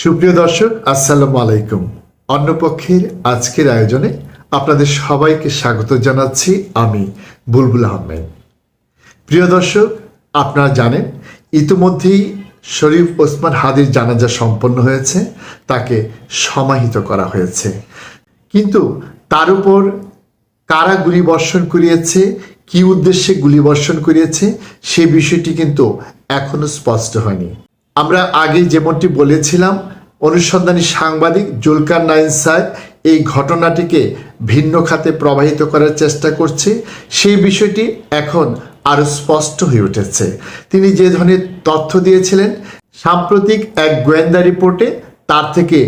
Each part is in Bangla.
সুপ্রিয় দর্শক, আসসালামু আলাইকুম। অন্যপক্ষের আজকের আয়োজনে আপনাদের সবাইকে স্বাগত জানাচ্ছি আমি বুলবুল আহমেদ। প্রিয় দর্শক, আপনারা জানেন, ইতিমধ্যেই শরীফ ওসমান হাদির জানাজা সম্পন্ন হয়েছে, তাকে সমাহিত করা হয়েছে। কিন্তু তার উপর কারা গুলি বর্ষণ করিয়েছে, কি উদ্দেশ্যে গুলি বর্ষণ করিয়েছে, সে বিষয়টি কিন্তু এখনও স্পষ্ট হয়নি। আমরা আগে যেমনটি বলেছিলাম, অনুসন্ধানী সাংবাদিক জুলকার নাইন সাহেব এই ঘটনাটিকে ভিন্ন খাতে প্রবাহিত করার চেষ্টা করছে। সেই বিষয়টি এখন আরও স্পষ্ট হয়ে উঠেছে। তিনি যে ধরনের তথ্য দিয়েছিলেন, সাম্প্রতিক এক গোয়েন্দা রিপোর্টে তার থেকে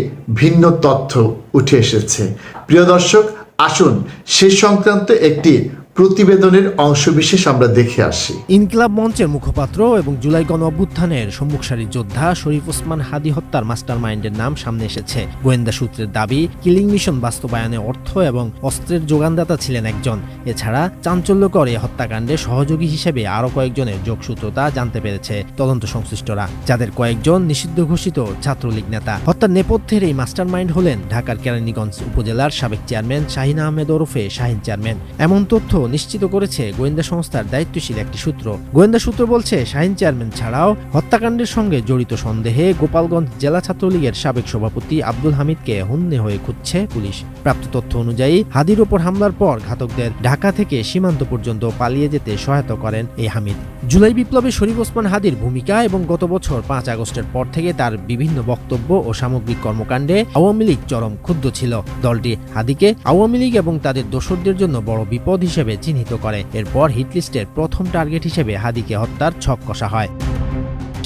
ভিন্ন তথ্য উঠে এসেছে। প্রিয় দর্শক, আসুন সে সংক্রান্ত একটি প্রতিবেদনের অংশবিশেষ আমরা দেখে আসি। ইনকিলাব মঞ্চের মুখপাত্র এবং জুলাই গণ অভ্যুত্থানের সম্মুখ সারির যোদ্ধা শরীফ ওসমান হাদি হত্যার মাস্টার মাইন্ডের নাম সামনে এসেছে। গোয়েন্দা সূত্রের দাবি, কিলিং মিশন বাস্তবায়নে অর্থ এবং অস্ত্রের যোগানদাতা ছিলেন একজন। এছাড়া চাঞ্চল্যকর এই হত্যাকাণ্ডে সহযোগী হিসেবে আরও কয়েকজনের যোগসূত্রতা জানতে পেরেছে তদন্ত সংশ্লিষ্টরা, যাদের কয়েকজন নিষিদ্ধ ঘোষিত ছাত্রলীগ নেতা। হত্যার নেপথ্যের এই মাস্টার মাইন্ড হলেন ঢাকার কেরানীগঞ্জ উপজেলার সাবেক চেয়ারম্যান শাহিন আহমেদ ওরফে শাহিন চেয়ারম্যান। এমন তথ্য নিশ্চিত করেছে গোয়েন্দা সংস্থার দায়িত্বশীল একটি সূত্র। গোয়েন্দা সূত্র বলছে, শাহিন চেয়ারম্যান ছাড়াও হত্যাকাণ্ডের সঙ্গে জড়িত সন্দেহে গোপালগঞ্জ জেলা ছাত্রলীগের সাবেক সভাপতি আব্দুল হামিদকে হন্যে হয়ে খুঁজছে পুলিশ। প্রাপ্ত তথ্য অনুযায়ী, হাদির ওপর হামলার পর ঘাতকদের ঢাকা থেকে সীমান্ত পর্যন্ত পালিয়ে যেতে সহায়তা করেন এই হামিদ। জুলাই বিপ্লবে শরীফ ওসমান হাদির ভূমিকা এবং গত বছর পাঁচ আগস্টের পর থেকে তার বিভিন্ন বক্তব্য ও সামগ্রিক কর্মকাণ্ডে আওয়ামী লীগ চরম ক্ষুব্ধ ছিল। দলটি হাদিকে আওয়ামী লীগ এবং তাদের দোসরদের জন্য বড় বিপদ হিসেবে চিহ্নিত করে। এরপর হিটলিস্টের প্রথম টার্গেট হিসেবে হাদিকে হত্যার ছক কষা হয়।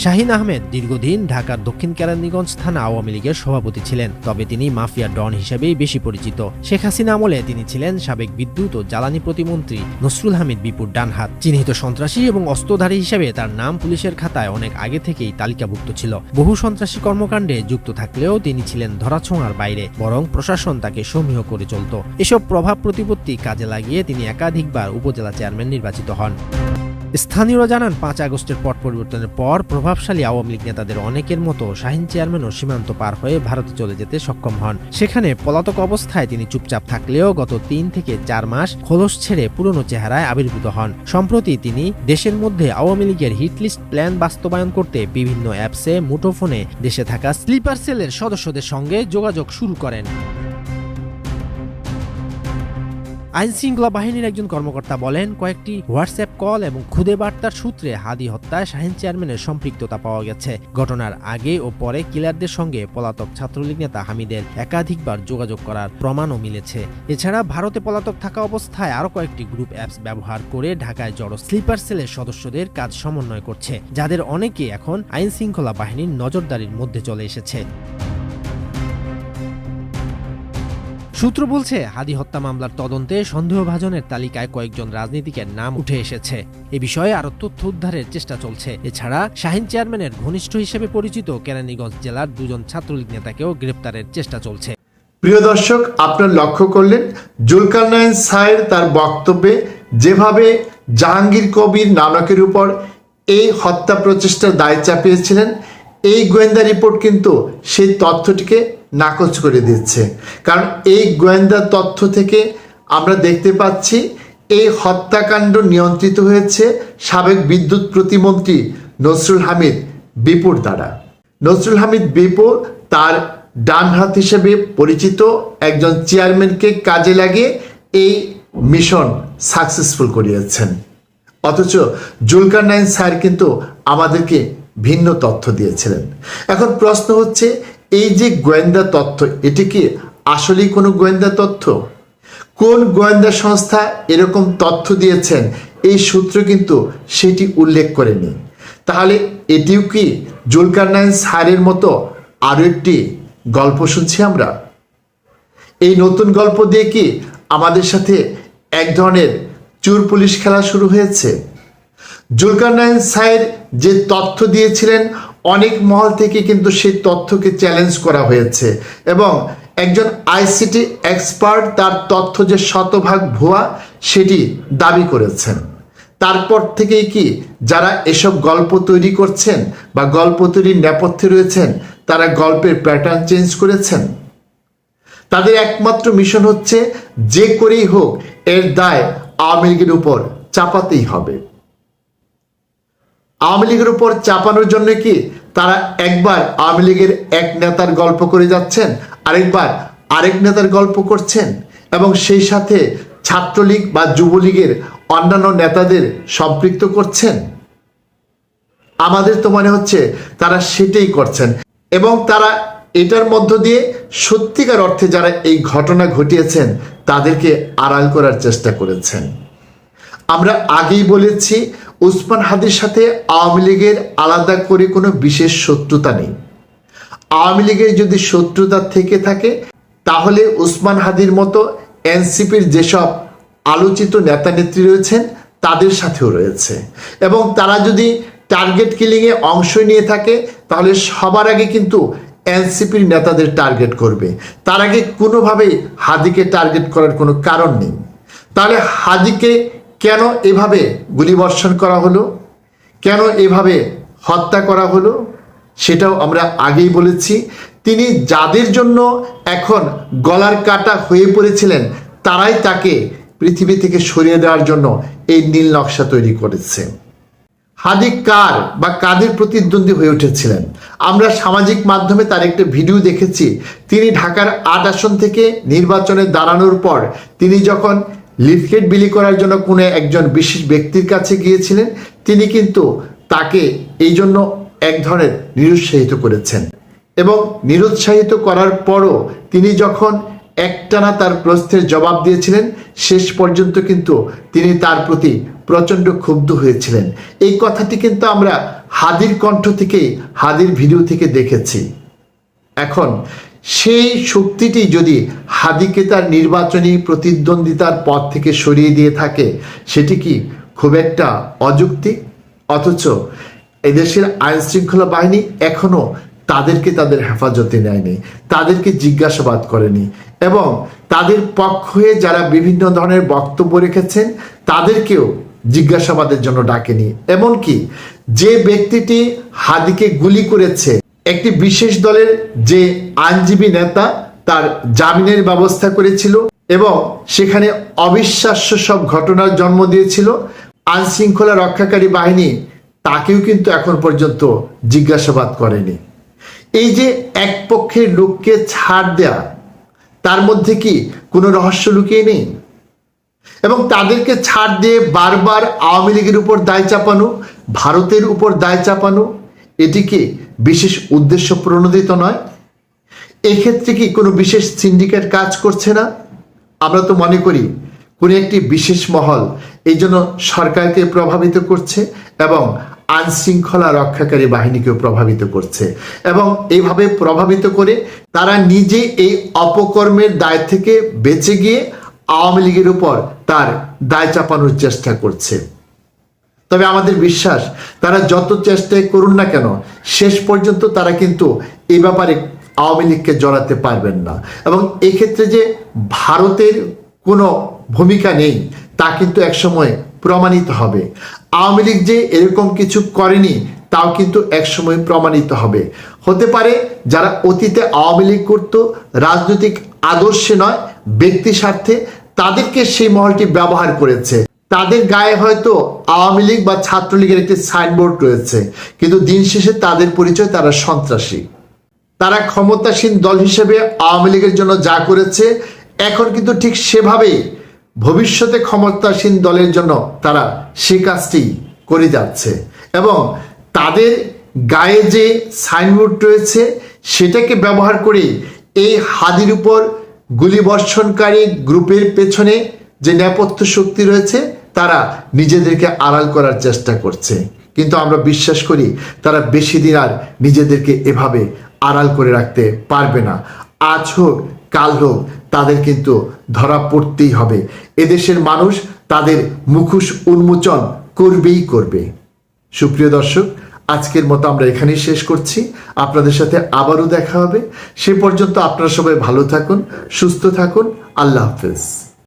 শাহিন আহমেদ দীর্ঘদিন ঢাকার দক্ষিণ কেরানীগঞ্জ থানা আওয়ামী লীগের সভাপতি ছিলেন, তবে তিনি মাফিয়া ডন হিসেবেই বেশি পরিচিত। শেখ হাসিনা আমলে তিনি ছিলেন সাবেক বিদ্যুৎ ও জ্বালানি প্রতিমন্ত্রী নসরুল হামিদ বিপুর ডানহাত। চিহ্নিত সন্ত্রাসী এবং অস্ত্রধারী হিসেবে তার নাম পুলিশের খাতায় অনেক আগে থেকেই তালিকাভুক্ত ছিল। বহু সন্ত্রাসী কর্মকাণ্ডে যুক্ত থাকলেও তিনি ছিলেন ধরাছোঁয়ার বাইরে, বরং প্রশাসন তাকে সমীহ করে চলত। এসব প্রভাব প্রতিপত্তি কাজে লাগিয়ে তিনি একাধিকবার উপজেলা চেয়ারম্যান নির্বাচিত হন। স্থানীয়রা জানান, পাঁচ আগস্টের পট পরিবর্তনের পর প্রভাবশালী আওয়ামী লীগ নেতাদের অনেকের মতো শাহিন চেয়ারম্যানও সীমান্ত পার হয়ে ভারতে চলে যেতে সক্ষম হন। সেখানে পলাতক অবস্থায় তিনি চুপচাপ থাকলেও গত তিন থেকে চার মাস খোলস ছেড়ে পুরনো চেহারায় আবির্ভূত হন। সম্প্রতি তিনি দেশের মধ্যে আওয়ামী লীগের হিটলিস্ট প্ল্যান বাস্তবায়ন করতে বিভিন্ন অ্যাপসে মুঠোফোনে দেশে থাকা স্লিপার সেলের সদস্যদের সঙ্গে যোগাযোগ শুরু করেন। আইন শৃঙ্খলা বাহিনীর একজন কর্মকর্তা বলেন, কয়েকটি হোয়াটসঅ্যাপ কল এবং খুদে বার্তার সূত্রে হাদি হত্যায় শাহিন চেয়ারম্যানের সম্পৃক্ততা পাওয়া গেছে। ঘটনার আগে ও পরে কিলারদের সঙ্গে পলাতক ছাত্রলীগ নেতা হামিদের একাধিকবার যোগাযোগ করার প্রমাণও মিলেছে। এছাড়া ভারতে পলাতক থাকা অবস্থায় আরও কয়েকটি গ্রুপ অ্যাপস ব্যবহার করে ঢাকায় জড়ো স্লিপার সেলের সদস্যদের কাজ সমন্বয় করছে, যাদের অনেকে এখন আইন শৃঙ্খলা বাহিনীর নজরদারির মধ্যে চলে এসেছে। সূত্র বলছে, হাদি হত্যা মামলার তদন্তে সন্দেহভাজনের তালিকায় কয়েকজন রাজনীতিকের নাম উঠে এসেছে। এ বিষয়ে আরও তথ্য উদ্ধারের চেষ্টা চলছে। এছাড়া, শাহিন চেয়ারম্যানের ঘনিষ্ঠ হিসেবে পরিচিত কেরানীগঞ্জ জেলার দুজন ছাত্রলীগ নেতাকেও গ্রেপ্তারের চেষ্টা চলছে। প্রিয় দর্শক, আপনার লক্ষ্য করলেন জুলকারনাইন সাহের তার বক্তব্যে যেভাবে জাহাঙ্গীর কবির নানকের উপর এই হত্যা প্রচেষ্টার দায় চাপিয়েছিলেন, এই গোয়েন্দা রিপোর্ট কিন্তু সেই তথ্যটিকে নাকচ করে দিচ্ছে। কারণ এই গোয়েন্দা তথ্য থেকে আমরা দেখতে পাচ্ছি, এই হত্যাকাণ্ড নিয়ন্ত্রিত হয়েছে সাবেক বিদ্যুৎ প্রতিমন্ত্রী নসরুল হামিদ বিপুর দ্বারা। নজরুল হামিদ বিপু তার ডান হাত হিসেবে পরিচিত একজন চেয়ারম্যানকে কাজে লাগিয়ে এই মিশন সাকসেসফুল করিয়েছেন। অথচ জুলকার নাইন স্যার কিন্তু আমাদেরকে ভিন্ন তথ্য দিয়েছিলেন। এখন প্রশ্ন হচ্ছে এই যে গোয়েন্দা তথ্য, এটি কি আসলেই কোনো গোয়েন্দা তথ্য? কোন গোয়েন্দা সংস্থা এরকম তথ্য দিয়েছেন? এই সূত্র কিন্তু সেটি উল্লেখ করেনি। তাহলে এটিও কি জুলকার নাইন স্যারের মতো আরও একটি গল্প শুনছি আমরা? এই নতুন গল্প দিয়ে কি আমাদের সাথে এক ধরনের চুর পুলিশ খেলা শুরু হয়েছে? জুলকারনাইন সাহের যে তথ্য দিয়েছিলেন অনেক মহল থেকে কিন্তু সেই তথ্যকে চ্যালেঞ্জ করা হয়েছে। এবং একজন আইসিটি এক্সপার্ট তার তথ্য যে শতভাগ ভুয়া, সেটি দাবি করেছেন। তারপর থেকেই কি যারা এসব গল্প তৈরি করছেন বা গল্প তৈরির নেপথ্যে রয়েছেন, তারা গল্পের প্যাটার্ন চেঞ্জ করেছেন? তাদের একমাত্র মিশন হচ্ছে যে করেই হোক, এর দায় আওয়ামী লীগের উপর চাপাতেই হবে। আওয়ামী লীগের উপর চাপানোর জন্য কি তারা একবার আওয়ামী লীগের এক নেতার গল্প করে যাচ্ছেন, আরেকবার আরেক নেতার গল্প করছেন এবং সেই সাথে ছাত্রলীগ বা যুবলীগের অন্যান্য নেতাদের সম্পৃক্ত করছেন? আমাদের তো মনে হচ্ছে তারা সেটাই করছেন এবং তারা এটার মধ্য দিয়ে সত্যিকার অর্থে যারা এই ঘটনা ঘটিয়েছেন তাদেরকে আড়াল করার চেষ্টা করেছেন। আমরা আগেই বলেছি উসমান হাদির সাথে আওয়ামী লীগের আলাদা করে কোনো বিশেষ শত্রুতা নেই। আওয়ামী লীগের যদি শত্রুতা থেকে থাকে, তাহলে উসমান হাদির মতো এনসিপির যেসব আলোচিত নেতা নেত্রী রয়েছেন, তাদের সাথেও রয়েছে। এবং তারা যদি টার্গেট কিলিংয়ে অংশ নিয়ে থাকে, তাহলে সবার আগে কিন্তু এনসিপির নেতাদের টার্গেট করবে। তার আগে কোনোভাবেই হাদিকে টার্গেট করার কোনো কারণ নেই। তাহলে হাদিকে কেন এভাবে গুলিবর্ষণ করা হলো? কেন এভাবে হত্যা করা হলো? সেটাও আমরা আগেই বলেছি। তিনি যাদের জন্য এখন গলার কাটা হয়ে পড়েছিলেন, তারাই তাকে পৃথিবী থেকে সরিয়ে দেওয়ার জন্য এই নীল নকশা তৈরি করেছে। হাদি কার বা কাদের প্রতিদ্বন্দ্বী হয়ে উঠেছিলেন? আমরা সামাজিক মাধ্যমে তার একটা ভিডিও দেখেছি। তিনি ঢাকার আট আসন থেকে নির্বাচনে দাঁড়ানোর পর তিনি যখন লিফলেট বিলি করার জন্য কোনো একজন বিশেষ ব্যক্তির কাছে গিয়েছিলেন? তিনি কিন্তু তাকে এই জন্য এক ধরনের নিরুৎসাহিত করেছেন। এবং নিরুৎসাহিত করার পরও তিনি যখন একটানা তার প্রশ্নের জবাব দিয়েছিলেন, শেষ পর্যন্ত কিন্তু তিনি তার প্রতি প্রচণ্ড ক্ষুব্ধ হয়েছিলেন। এই কথাটি কিন্তু আমরা হাদির কণ্ঠ থেকে হাদির ভিডিও থেকে দেখেছি। এখন সেই শক্তিটি যদি হাদিকে তার নির্বাচনী প্রতিদ্বন্দ্বিতার পথ থেকে সরিয়ে দিয়ে থাকে, সেটি কি খুব একটা অযৌক্তিক অথচ এদেশের আইন শৃঙ্খলা বাহিনী এখনও তাদেরকে তাদের হেফাজতে নেয়নি, তাদেরকে জিজ্ঞাসাবাদ করেনি এবং তাদের পক্ষ হয়ে যারা বিভিন্ন ধরনের বক্তব্য রেখেছেন, তাদেরকেও জিজ্ঞাসাবাদের জন্য ডাকেনি। এমনকি যে ব্যক্তিটি হাদিকে গুলি করেছে একটি বিশেষ দলের যে আইনজীবী নেতা তার জামিনের ব্যবস্থা করেছিল এবং সেখানে অবিশ্বাস্য সব ঘটনার জন্ম দিয়েছিল। আইন শৃঙ্খলা রক্ষাকারী বাহিনী তাকেও কিন্তু এখন পর্যন্ত জিজ্ঞাসাবাদ করেনি। এই যে এক পক্ষের লোককে ছাড় দেয়া, তার মধ্যে কি কোনো রহস্য লুকিয়ে নেই? এবং তাদেরকে ছাড় দিয়ে বারবার আওয়ামী লীগের উপর দায় চাপানো, ভারতের উপর দায় চাপানো এটি কি বিশেষ উদ্দেশ্য প্রণোদিত নয়। এক্ষেত্রে কি কোনো বিশেষ সিন্ডিকেট কাজ করছে না? আমরা তো মনে করি, কোনো একটি বিশেষ মহল এই জন্য সরকারকে প্রভাবিত করছে এবং আইন শৃঙ্খলা রক্ষাকারী বাহিনীকেও প্রভাবিত করছে। এবং এইভাবে প্রভাবিত করে তারা নিজে এই অপকর্মের দায় থেকে বেঁচে গিয়ে আওয়ামী লীগের উপর তার দায় চাপানোর চেষ্টা করছে। তবে আমাদের বিশ্বাস, তারা যত চেষ্টাই করুন না কেন, শেষ পর্যন্ত তারা কিন্তু এই ব্যাপারে আওয়ামী লীগকে জড়াতে পারবেন না। এবং এক্ষেত্রে যে ভারতের কোনো ভূমিকা নেই, তা কিন্তু একসময় প্রমাণিত হবে। আওয়ামী লীগ যে এরকম কিছু করেনি, তাও কিন্তু একসময় প্রমাণিত হবে। হতে পারে যারা অতীতে আওয়ামী লীগ করত, রাজনৈতিক আদর্শে নয়, ব্যক্তি স্বার্থে, তাদেরকে সেই মহলটি ব্যবহার করেছে। তাদের গায়ে হয়তো আওয়ামী লীগ বা ছাত্রলীগের একটি সাইনবোর্ড রয়েছে। কিন্তু দিন শেষে তাদের পরিচয় তারা সন্ত্রাসী। তারা ক্ষমতাসীন দল হিসেবে আওয়ামী লীগের জন্য যা করেছে, এখন কিন্তু ঠিক সেভাবেই ভবিষ্যতে ক্ষমতাসীন দলের জন্য তারা সে কাজটি করে যাচ্ছে। এবং তাদের গায়ে যে সাইনবোর্ড রয়েছে, সেটাকে ব্যবহার করে এই হাদির উপর গুলিবর্ষণকারী গ্রুপের পেছনে যে নেপথ্য শক্তি রয়েছে তারা নিজেদেরকে আড়াল করার চেষ্টা করছে। কিন্তু আমরা বিশ্বাস করি, তারা বেশি দিন আর নিজেদেরকে এভাবে আড়াল করে রাখতে পারবে না। আজ হোক, কাল হোক, তাদের কিন্তু ধরা পড়তেই হবে। এদেশের মানুষ তাদের মুখোশ উন্মোচন করবেই করবে। সুপ্রিয় দর্শক, আজকের মতো আমরা এখানেই শেষ করছি। আপনাদের সাথে আবারও দেখা হবে। সে পর্যন্ত আপনারা সবাই ভালো থাকুন, সুস্থ থাকুন। আল্লাহ হাফেজ।